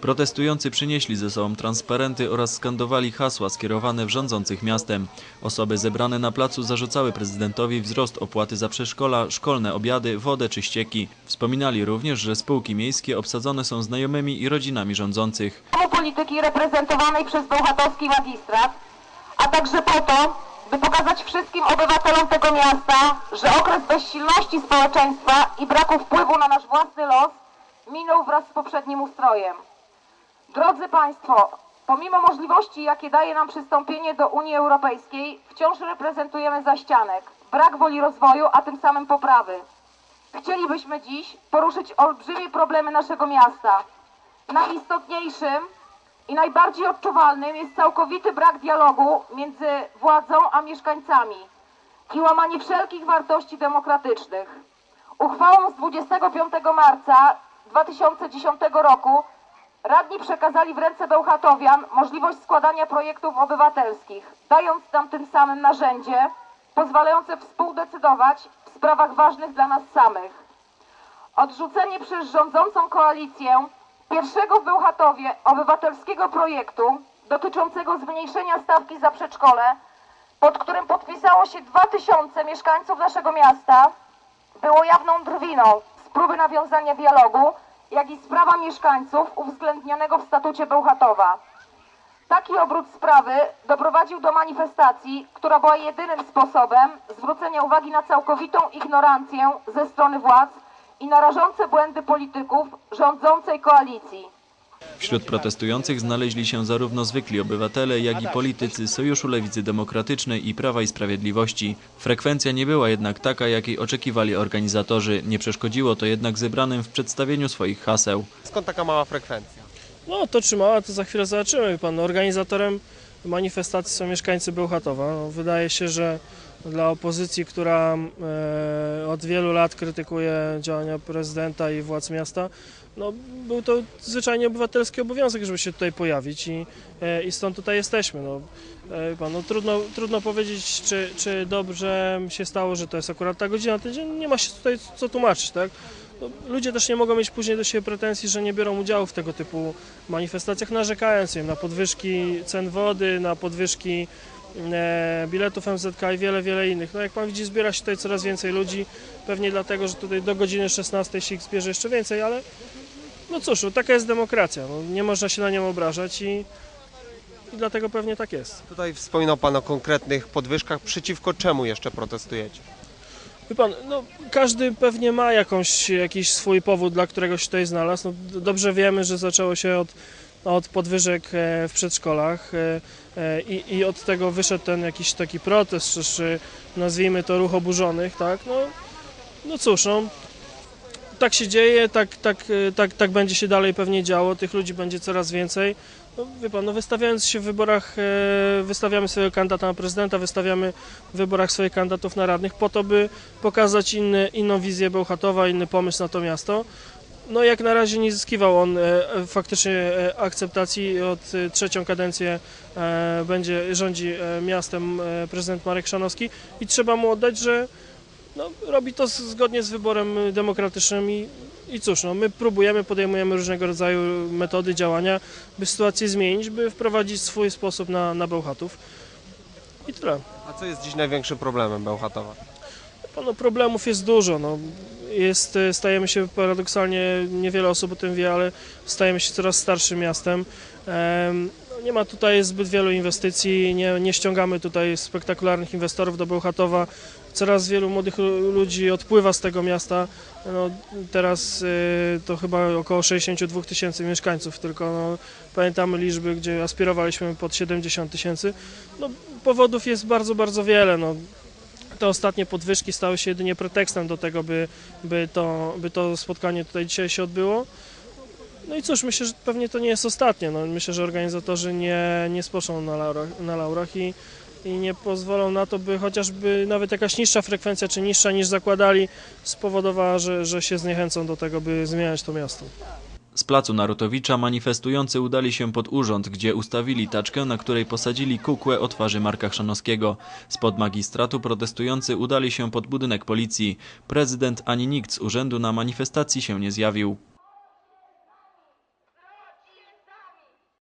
Protestujący przynieśli ze sobą transparenty oraz skandowali hasła skierowane w rządzących miastem. Osoby zebrane na placu zarzucały prezydentowi wzrost opłaty za przedszkola, szkolne obiady, wodę czy ścieki. Wspominali również, że spółki miejskie obsadzone są znajomymi i rodzinami rządzących. Polityki reprezentowanej przez bełchatowski magistrat, a także po to, by pokazać wszystkim obywatelom tego miasta, że okres bezsilności społeczeństwa i braku wpływu na nasz własny los minął wraz z poprzednim ustrojem. Drodzy Państwo, pomimo możliwości, jakie daje nam przystąpienie do Unii Europejskiej, wciąż reprezentujemy zaścianek, brak woli rozwoju, a tym samym poprawy. Chcielibyśmy dziś poruszyć olbrzymie problemy naszego miasta. Najistotniejszym i najbardziej odczuwalnym jest całkowity brak dialogu między władzą a mieszkańcami i łamanie wszelkich wartości demokratycznych. Uchwałą z 25 marca 2010 roku radni przekazali w ręce Bełchatowian możliwość składania projektów obywatelskich, dając nam tym samym narzędzie pozwalające współdecydować w sprawach ważnych dla nas samych. Odrzucenie przez rządzącą koalicję pierwszego w Bełchatowie obywatelskiego projektu dotyczącego zmniejszenia stawki za przedszkole, pod którym podpisało się 2000 mieszkańców naszego miasta, było jawną drwiną z próby nawiązania dialogu, jak i sprawa mieszkańców uwzględnionego w statucie Bełchatowa. Taki obrót sprawy doprowadził do manifestacji, która była jedynym sposobem zwrócenia uwagi na całkowitą ignorancję ze strony władz i na rażące błędy polityków rządzącej koalicji. Wśród protestujących znaleźli się zarówno zwykli obywatele, jak i politycy Sojuszu Lewicy Demokratycznej i Prawa i Sprawiedliwości. Frekwencja nie była jednak taka, jakiej oczekiwali organizatorzy. Nie przeszkodziło to jednak zebranym w przedstawieniu swoich haseł. Skąd taka mała frekwencja? No to czy mała, to za chwilę zobaczymy. Pan, organizatorem manifestacji są mieszkańcy Bełchatowa. No, wydaje się, że dla opozycji, która e, od wielu lat krytykuje działania prezydenta i władz miasta, no, był to zwyczajnie obywatelski obowiązek, żeby się tutaj pojawić i, e, i stąd tutaj jesteśmy. No, e, no, trudno, trudno powiedzieć, czy, czy dobrze się stało, że to jest akurat ta godzina. To nie- ma się tutaj co tłumaczyć, tak? No, ludzie też nie mogą mieć później do siebie pretensji, że nie biorą udziału w tego typu manifestacjach, narzekając im na podwyżki cen wody, na podwyżki biletów MZK i wiele, wiele innych. No jak pan widzi, zbiera się tutaj coraz więcej ludzi, pewnie dlatego, że tutaj do godziny 16 się ich zbierze jeszcze więcej, ale no cóż, no, taka jest demokracja, no, nie można się na nią obrażać i, i dlatego pewnie tak jest. Tutaj wspominał Pan o konkretnych podwyżkach. Przeciwko czemu jeszcze protestujecie? Wie pan, no, każdy pewnie ma jakąś, jakiś swój powód, dla którego się tutaj znalazł. No, dobrze wiemy, że zaczęło się od, od podwyżek e, w przedszkolach e, e, i, i od tego wyszedł ten jakiś taki protest, czy, nazwijmy to ruch oburzonych, tak? No, no cóż, no, tak się dzieje, tak, tak, tak, tak będzie się dalej pewnie działo, tych ludzi będzie coraz więcej. No, wie pan, no wystawiając się w wyborach, wystawiamy swojego kandydata na prezydenta, wystawiamy w wyborach swoich kandydatów na radnych po to, by pokazać inny, inną wizję Bełchatowa, inny pomysł na to miasto. No jak na razie nie zyskiwał on e, faktycznie e, akceptacji. Od e, trzecią kadencję będzie rządzi miastem prezydent Marek Szanowski i trzeba mu oddać, że no, robi to zgodnie z wyborem demokratycznym i, i cóż, no, my próbujemy, podejmujemy różnego rodzaju metody działania, by sytuację zmienić, by wprowadzić swój sposób na, na Bełchatów. I tyle. A co jest dziś największym problemem Bełchatowa? No, problemów jest dużo. No. Jest, e, stajemy się paradoksalnie, niewiele osób o tym wie, ale stajemy się coraz starszym miastem. Em, no, Nie ma tutaj zbyt wielu inwestycji, nie, nie ściągamy tutaj spektakularnych inwestorów do Bełchatowa. Coraz wielu młodych lu- ludzi odpływa z tego miasta. No, teraz e, to chyba około 62 tysięcy mieszkańców, tylko no, pamiętamy liczby, gdzie aspirowaliśmy pod 70 tysięcy. No, powodów jest bardzo, bardzo wiele. No, te ostatnie podwyżki stały się jedynie pretekstem do tego, by, by, to, by to spotkanie tutaj dzisiaj się odbyło. No i cóż, myślę, że pewnie to nie jest ostatnie. No, myślę, że organizatorzy nie, nie spoczą na laurach, na laurach i, i nie pozwolą na to, by chociażby nawet jakaś niższa frekwencja, czy niższa niż zakładali, spowodowała, że, że się zniechęcą do tego, by zmieniać to miasto. Z placu Narutowicza manifestujący udali się pod urząd, gdzie ustawili taczkę, na której posadzili kukłę o twarzy Marka Chrzanowskiego. Spod magistratu protestujący udali się pod budynek policji. Prezydent ani nikt z urzędu na manifestacji się nie zjawił.